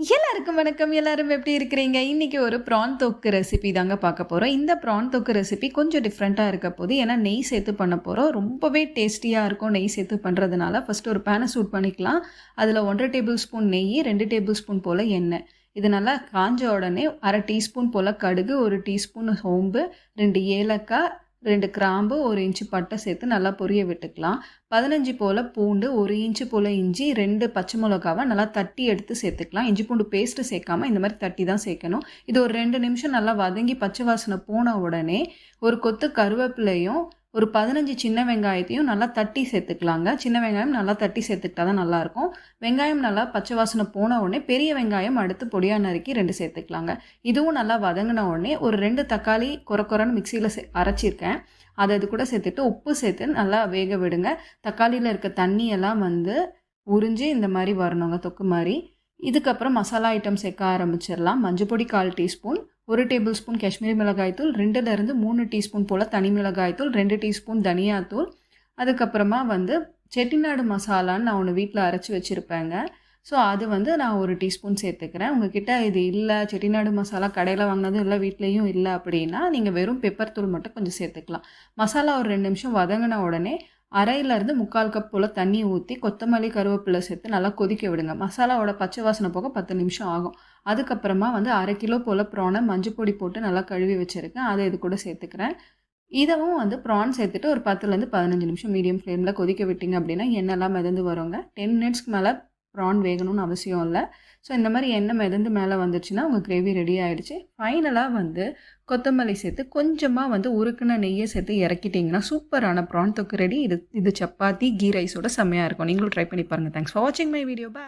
எல்லாருக்கும் வணக்கம். எல்லாரும் எப்படி இருக்கிறீங்க? இன்றைக்கி ஒரு ப்ரான் தொக்கு ரெசிபி தாங்க பார்க்க போகிறோம் இந்த ப்ரான் தொக்கு ரெசிபி கொஞ்சம் டிஃப்ரெண்ட்டாக இருக்க போது ஏன்னா நெய் சேர்த்து பண்ண போகிறோம் ரொம்பவே டேஸ்டியாக இருக்கும் நெய் சேர்த்து பண்ணுறதுனால ஃபஸ்ட்டு ஒரு பேனை சூட் பண்ணிக்கலாம். அதில் ஒன்றரை டேபிள் ஸ்பூன் நெய் ரெண்டு டேபிள் ஸ்பூன் போல் எண்ணெய். இது நல்லா காஞ்ச உடனே அரை டீஸ்பூன் போல் கடுகு ஒரு டீஸ்பூன் சோம்பு ரெண்டு ஏலக்காய் ரெண்டு கிராம்பு ஒரு இன்ச்சு பட்டை சேர்த்து நல்லா பொரிய விட்டுக்கலாம். பதினஞ்சு போல் பூண்டு ஒரு இன்ச்சு போல் இஞ்சி ரெண்டு பச்சை மிளகாவை நல்லா தட்டி எடுத்து சேர்த்துக்கலாம். இஞ்சி பூண்டு பேஸ்ட்டு சேர்க்காம இந்த மாதிரி தட்டி தான் சேர்க்கணும். இது ஒரு ரெண்டு நிமிஷம் நல்லா வதங்கி பச்சை வாசனை போன உடனே ஒரு கொத்து கருவேப்பிலையும் ஒரு பதினஞ்சு சின்ன வெங்காயத்தையும் நல்லா தட்டி சேர்த்துக்கலாங்க. சின்ன வெங்காயம் நல்லா தட்டி சேர்த்துக்கிட்டா தான் நல்லாயிருக்கும். வெங்காயம் நல்லா பச்சை வாசனை போன உடனே பெரிய வெங்காயம் அடுத்து பொடியாக நறுக்கி ரெண்டு சேர்த்துக்கலாங்க. இதுவும் நல்லா வதங்கின உடனே ஒரு ரெண்டு தக்காளி குறை குறைன்னு மிக்சியில் சே அரைச்சிருக்கேன். அதை இது கூட சேர்த்துட்டு உப்பு சேர்த்து நல்லா வேக விடுங்க. தக்காளியில் இருக்க தண்ணியெல்லாம் வந்து உறிஞ்சி இந்த மாதிரி வரணுங்க தொக்கு மாதிரி. இதுக்கப்புறம் மசாலா ஐட்டம் சேர்க்க ஆரம்பிச்சிடலாம். மஞ்சள் பொடி கால் டீஸ்பூன். ஒரு டேபிள் ஸ்பூன் காஷ்மீரி மிளகாய்த்தூள் ரெண்டுலேருந்து மூணு டீஸ்பூன் போல் தனி மிளகாய்த்தூள் ரெண்டு டீஸ்பூன் தனியாத்தூள் அதுக்கப்புறமா வந்து செட்டிநாடு மசாலான்னு நான் ஒன்று வீட்டில் அரைச்சி வச்சுருப்பேங்க. ஸோ அது வந்து நான் ஒரு டீஸ்பூன் சேர்த்துக்கிறேன். உங்ககிட்ட இது இல்லை செட்டிநாடு மசாலா கடையில் வாங்கினதும் இல்லை வீட்லேயும் இல்லை அப்படின்னா நீங்கள் வெறும் பெப்பர் தூள் மட்டும் கொஞ்சம் சேர்த்துக்கலாம். மசாலா ஒரு ரெண்டு நிமிஷம் வதங்கின உடனே அரையிலேருந்து முக்கால் கப் போல் தண்ணி ஊற்றி கொத்தமல்லி கருவேப்பிலை சேர்த்து நல்லா கொதிக்க விடுங்க. மசாலாவோட பச்சை வாசனை போக பத்து நிமிஷம் ஆகும். அதுக்கப்புறமா வந்து அரை கிலோ போல் ப்ரானை மஞ்சள் பொடி போட்டு நல்லா கழுவி வச்சுருக்கேன். அதை இது கூட சேர்த்துக்கிறேன். இதவும் வந்து ப்ரான் சேர்த்துட்டு ஒரு பத்துலேருந்து பதினஞ்சு நிமிஷம் மீடியம் ஃப்ளேமில் கொதிக்க விட்டிங்க அப்படின்னா என்னெல்லாம் மிதந்து வருங்க. டென் மினிட்ஸ்க்கு மேலே ப்ரான் வேகணும்னு அவசியம் இல்லை. ஸோ இந்த மாதிரி எண்ணெய் மிதந்து மேலே வந்துருச்சுன்னா உங்கள் கிரேவி ரெடி ஆகிடுச்சு ஃபைனலாக வந்து கொத்தமல்லி சேர்த்து கொஞ்சமாக வந்து உருக்குன நெய்யை சேர்த்து இறக்கிட்டிங்கன்னா சூப்பரான ப்ரான் தொக்கு ரெடி இது இது சப்பாத்தி கீ ரைஸோட செம்மையாக இருக்கும். நீங்களும் ட்ரை பண்ணி பாருங்கள் தேங்க்ஸ் ஃபார் வாட்சிங் மை வீடியோ பா